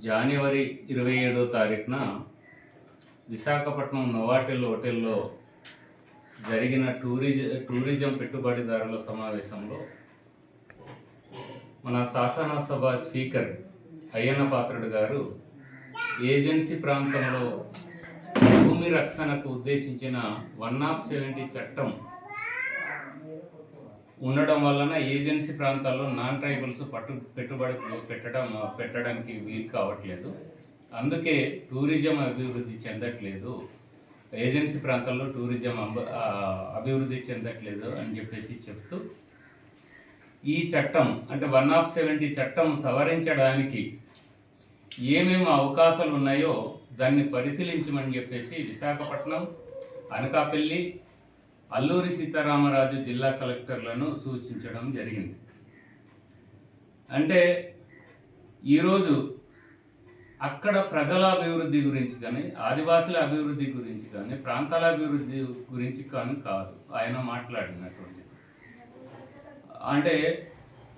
జనవరి ఇరవై ఏడో తారీఖున విశాఖపట్నం నోవాటెల్ హోటల్లో జరిగిన టూరిజం టూరిజం పెట్టుబడిదారుల సమావేశంలో మన శాసనసభ స్పీకర్ అయ్యన్న పాత్రుడు గారు ఏజెన్సీ ప్రాంతంలో భూమి రక్షణకు ఉద్దేశించిన వన్ ఆఫ్ సెవెంటీ చట్టం ఉండడం వలన ఏజెన్సీ ప్రాంతాల్లో నాన్ ట్రైబల్స్ పట్టు పెట్టుబడి పెట్టడం పెట్టడానికి వీలు కావట్లేదు. అందుకే టూరిజం అభివృద్ధి చెందట్లేదు. ఏజెన్సీ ప్రాంతాల్లో టూరిజం అంబ- అభివృద్ధి చెందట్లేదు అని చెప్పేసి చెప్తూ ఈ చట్టం అంటే వన్ ఆఫ్ సెవెంటీ చట్టం సవరించడానికి ఏమేమి అవకాశాలు ఉన్నాయో దాన్ని పరిశీలించమని చెప్పేసి విశాఖపట్నం అనకాపల్లి అల్లూరి సీతారామరాజు జిల్లా కలెక్టర్లను సూచించడం జరిగింది. అంటే ఈరోజు అక్కడ ప్రజల అభివృద్ధి గురించి కానీ ఆదివాసుల అభివృద్ధి గురించి కానీ ప్రాంతాల అభివృద్ధి గురించి కానీ కాదు. ఆయన మాట్లాడినటువంటి అంటే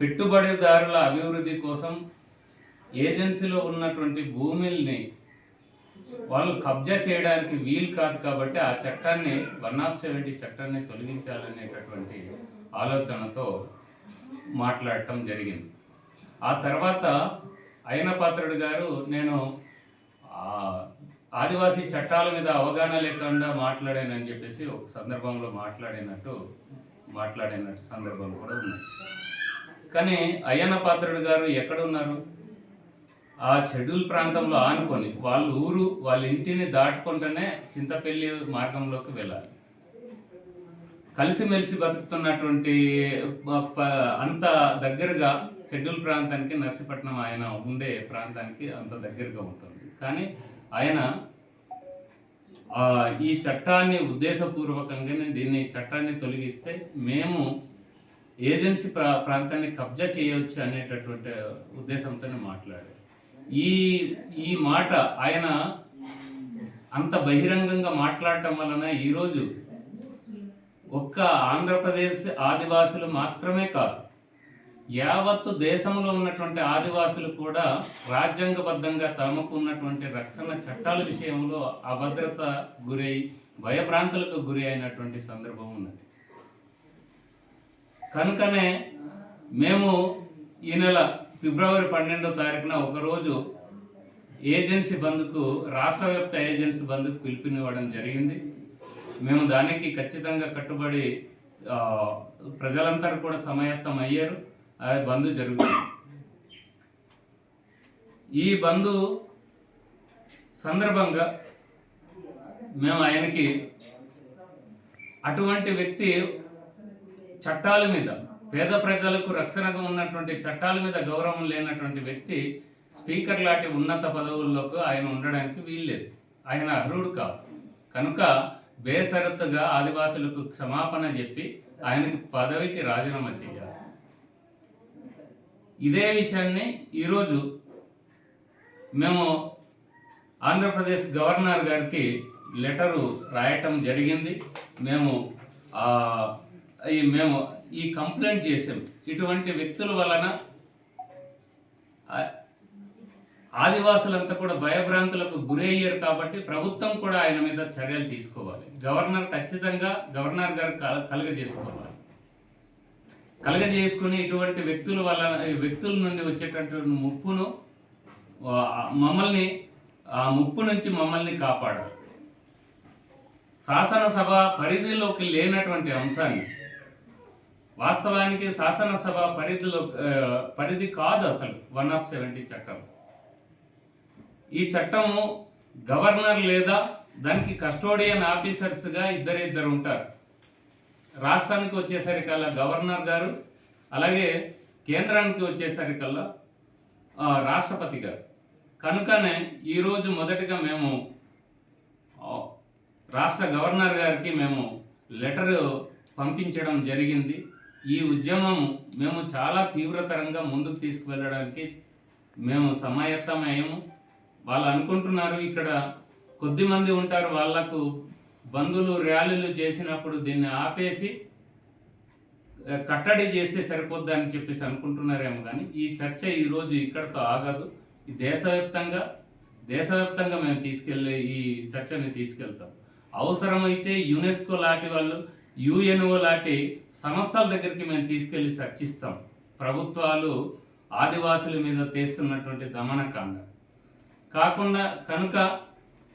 పెట్టుబడిదారుల అభివృద్ధి కోసం ఏజెన్సీలో ఉన్నటువంటి భూముల్ని వాళ్ళు కబ్జా చేయడానికి వీలు కాదు కాబట్టి ఆ చట్టాన్ని వన్ ఆఫ్ సెవెంటీ చట్టాన్ని తొలగించాలనేటటువంటి ఆలోచనతో మాట్లాడటం జరిగింది. ఆ తర్వాత అయిన పాత్రుడు గారు నేను ఆదివాసీ చట్టాల మీద అవగాహన లేకుండా మాట్లాడానని చెప్పేసి ఒక సందర్భంలో మాట్లాడినట్టు మాట్లాడినట్టు సందర్భం కూడా ఉన్నాయి కానీ అయ్యన్న పాత్రుడు గారు ఎక్కడున్నారు ఆ షెడ్యూల్ ప్రాంతంలో ఆనుకొని వాళ్ళ ఊరు వాళ్ళ ఇంటిని దాటుకుంటూనే చింతపల్లి మార్గంలోకి వెళ్ళాలి. కలిసిమెలిసి బతుకుతున్నటువంటి అంత దగ్గరగా షెడ్యూల్ ప్రాంతానికి నర్సీపట్నం ఆయన ఉండే ప్రాంతానికి అంత దగ్గరగా ఉంటుంది. కానీ ఆయన ఈ చట్టాన్ని ఉద్దేశపూర్వకంగానే దీన్ని చట్టాన్ని తొలగిస్తే మేము ఏజెన్సీ ప్రా ప్రాంతాన్ని కబ్జా చేయవచ్చు అనేటటువంటి ఉద్దేశంతోనే మాట్లాడారు. ఈ ఈ మాట ఆయన అంత బహిరంగంగా మాట్లాడటం వలన ఈరోజు ఒక్క ఆంధ్రప్రదేశ్ ఆదివాసులు మాత్రమే కాదు యావత్తు దేశంలో ఉన్నటువంటి ఆదివాసులు కూడా రాజ్యాంగబద్ధంగా తమకు ఉన్నటువంటి రక్షణ చట్టాల విషయంలో అభద్రత గురై భయభ్రాంతులకు గురి అయినటువంటి సందర్భం ఉన్నది. కనుకనే మేము ఈ నెల ఫిబ్రవరి పన్నెండో తారీఖున ఒకరోజు ఏజెన్సీ బంద్కు రాష్ట్ర వ్యాప్త ఏజెన్సీ బంద్కు పిలుపునివ్వడం జరిగింది. మేము దానికి ఖచ్చితంగా కట్టుబడి ప్రజలంతా కూడా సమాయత్తం అయ్యారు. అది బంద్ జరుగుతుంది. ఈ బంధు సందర్భంగా మేము ఆయనకి అటువంటి వ్యక్తి చట్టాల మీద పేద ప్రజలకు రక్షణగా ఉన్నటువంటి చట్టాల మీద గౌరవం లేనటువంటి వ్యక్తి స్పీకర్ లాంటి ఉన్నత పదవుల్లోకి ఆయన ఉండడానికి వీల్లేదు. ఆయన అర్హుడు కాదు. కనుక బేసరత్తుగా ఆదివాసులకు క్షమాపణ చెప్పి ఆయనకి పదవికి రాజీనామా చేయాలి. ఇదే విషయాన్ని ఈరోజు మేము ఆంధ్రప్రదేశ్ గవర్నర్ గారికి లెటరు రాయటం జరిగింది. మేము ఈ మేము ఈ కంప్లైంట్ చేసాం ఇటువంటి వ్యక్తుల వలన ఆదివాసులంతా కూడా భయభ్రాంతులకు గురి అయ్యారు కాబట్టి ప్రభుత్వం కూడా ఆయన మీద చర్యలు తీసుకోవాలి. గవర్నర్ ఖచ్చితంగా గవర్నర్ గారు కల- కలుగజేసుకోవాలి. కలగజేసుకుని ఇటువంటి వ్యక్తుల వల్ల వ్యక్తుల నుండి వచ్చేటటువంటి ముప్పును మమ్మల్ని ఆ ముప్పు నుంచి మమ్మల్ని కాపాడాలి. శాసనసభ పరిధిలోకి లేనటువంటి అంశాన్ని వాస్తవానికి శాసనసభ పరిధిలో పరిధి కాదు అసలు వన్ ఆఫ్ సెవెంటీ చట్టం. ఈ చట్టము గవర్నర్ లేదా దానికి కస్టోడియన్ ఆఫీసర్స్గా ఇద్దరిద్దరు ఉంటారు. రాష్ట్రానికి వచ్చేసరికల్లా గవర్నర్ గారు అలాగే కేంద్రానికి వచ్చేసరికల్లా రాష్ట్రపతి గారు. కనుకనే ఈరోజు మొదటిగా మేము రాష్ట్ర గవర్నర్ గారికి మేము లెటర్ పంపించడం జరిగింది. ఈ ఉద్యమం మేము చాలా తీవ్రతరంగా ముందుకు తీసుకువెళ్ళడానికి మేము సమాయత్తమయ్యాము. వాళ్ళు అనుకుంటున్నారు ఇక్కడ కొద్ది మంది ఉంటారు. వాళ్ళకు బంధువులు ర్యాలీలు చేసినప్పుడు దీన్ని ఆపేసి కట్టడి చేస్తే సరిపోద్ది అని చెప్పేసి అనుకుంటున్నారేమో కానీ ఈ చర్చ ఈరోజు ఇక్కడతో ఆగదు. దేశవ్యాప్తంగా దేశవ్యాప్తంగా మేము తీసుకెళ్ళే ఈ చర్చని తీసుకెళ్తాం. అవసరమైతే యునెస్కో లాంటి వాళ్ళు యుఎన్ఓ లాంటి సంస్థల దగ్గరికి మేము తీసుకెళ్ళి చర్చిస్తాం. ప్రభుత్వాలు ఆదివాసుల మీద తీస్తున్నటువంటి దమనకాండ. కాకుండా కనుక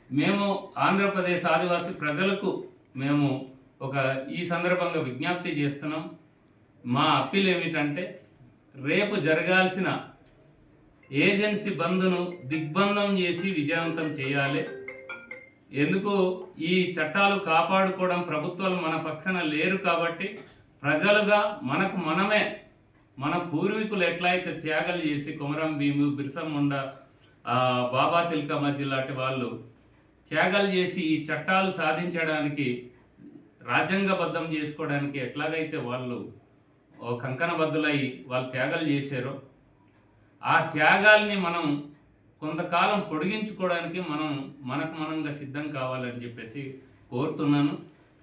మేము ఆంధ్రప్రదేశ్ ఆదివాసీ ప్రజలకు మేము ఒక ఈ సందర్భంగా విజ్ఞప్తి చేస్తున్నాం. మా అప్పీల్ ఏమిటంటే రేపు జరగాల్సిన ఏజెన్సీ బంద్ను దిగ్బంధం చేసి విజయవంతం చేయాలి. ఎందుకు ఈ చట్టాలు కాపాడుకోవడం ప్రభుత్వాలు మన పక్షాన లేరు కాబట్టి ప్రజలుగా మనకు మనమే మన పూర్వీకులు ఎట్లయితే త్యాగాలు చేసి కొమరం భీము బిర్సా ముండా బాబా తిల్కమజ్జి లాంటి వాళ్ళు త్యాగాలు చేసి ఈ చట్టాలు సాధించడానికి రాజ్యాంగబద్ధం చేసుకోవడానికి ఎట్లాగైతే వాళ్ళు ఓ వాళ్ళు త్యాగాలు చేశారో ఆ త్యాగాల్ని మనం కొంతకాలం పొడిగించుకోవడానికి మనం మనకు మనంగా సిద్ధం కావాలని చెప్పేసి కోరుతున్నాను.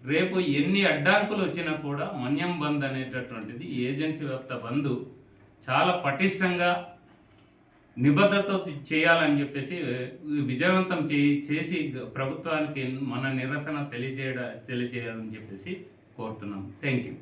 రేపు ఎన్ని అడ్డంకులు వచ్చినా కూడా మన్యం బంద్ అనేటటువంటిది ఏజెన్సీ వ్యాప్త బంద్ చాలా పటిష్టంగా నిబద్ధతతో చేయాలని చెప్పేసి విజయవంతం చేయి చేసి ప్రభుత్వానికి మన నిరసన తెలియజేయడ తెలియజేయాలని చెప్పేసి కోరుతున్నాం. Thank you.